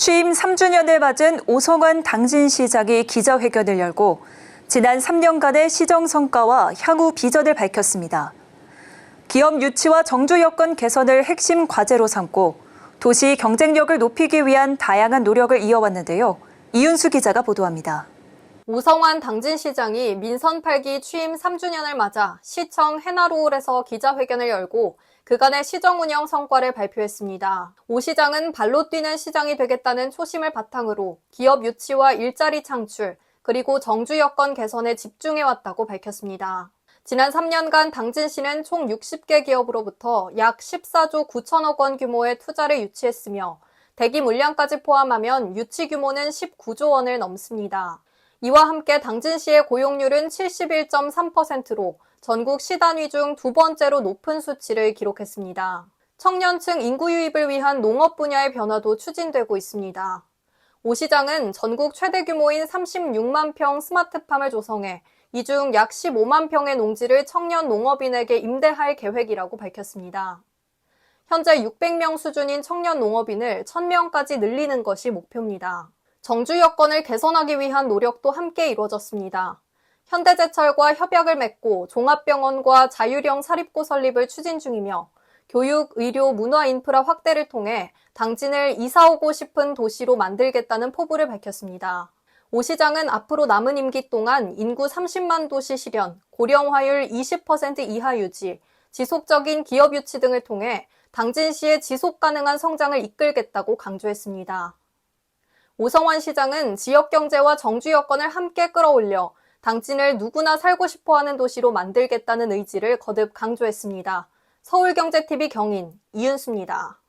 취임 3주년을 맞은 오성환 당진시장이 기자회견을 열고 지난 3년간의 시정 성과와 향후 비전을 밝혔습니다. 기업 유치와 정주 여건 개선을 핵심 과제로 삼고 도시 경쟁력을 높이기 위한 다양한 노력을 이어왔는데요. 이윤수 기자가 보도합니다. 오성환 당진시장이 민선 8기 취임 3주년을 맞아 시청 해나로홀에서 기자회견을 열고 그간의 시정 운영 성과를 발표했습니다. 오 시장은 발로 뛰는 시장이 되겠다는 초심을 바탕으로 기업 유치와 일자리 창출, 그리고 정주 여건 개선에 집중해왔다고 밝혔습니다. 지난 3년간 당진시는 총 60개 기업으로부터 약 14조 9천억 원 규모의 투자를 유치했으며 대기 물량까지 포함하면 유치 규모는 19조 원을 넘습니다. 이와 함께 당진시의 고용률은 71.3%로 전국 시단위 중 두 번째로 높은 수치를 기록했습니다. 청년층 인구 유입을 위한 농업 분야의 변화도 추진되고 있습니다. 오 시장은 전국 최대 규모인 36만 평 스마트팜을 조성해 이 중 약 15만 평의 농지를 청년 농업인에게 임대할 계획이라고 밝혔습니다. 현재 600명 수준인 청년 농업인을 1000명까지 늘리는 것이 목표입니다. 정주 여건을 개선하기 위한 노력도 함께 이루어졌습니다. 현대제철과 협약을 맺고 종합병원과 자율형 사립고 설립을 추진 중이며 교육, 의료, 문화 인프라 확대를 통해 당진을 이사 오고 싶은 도시로 만들겠다는 포부를 밝혔습니다. 오 시장은 앞으로 남은 임기 동안 인구 30만 도시 실현, 고령화율 20% 이하 유지, 지속적인 기업 유치 등을 통해 당진시의 지속 가능한 성장을 이끌겠다고 강조했습니다. 오성환 시장은 지역 경제와 정주 여건을 함께 끌어올려 당진을 누구나 살고 싶어 하는 도시로 만들겠다는 의지를 거듭 강조했습니다. 서울경제TV 경인 이윤수입니다.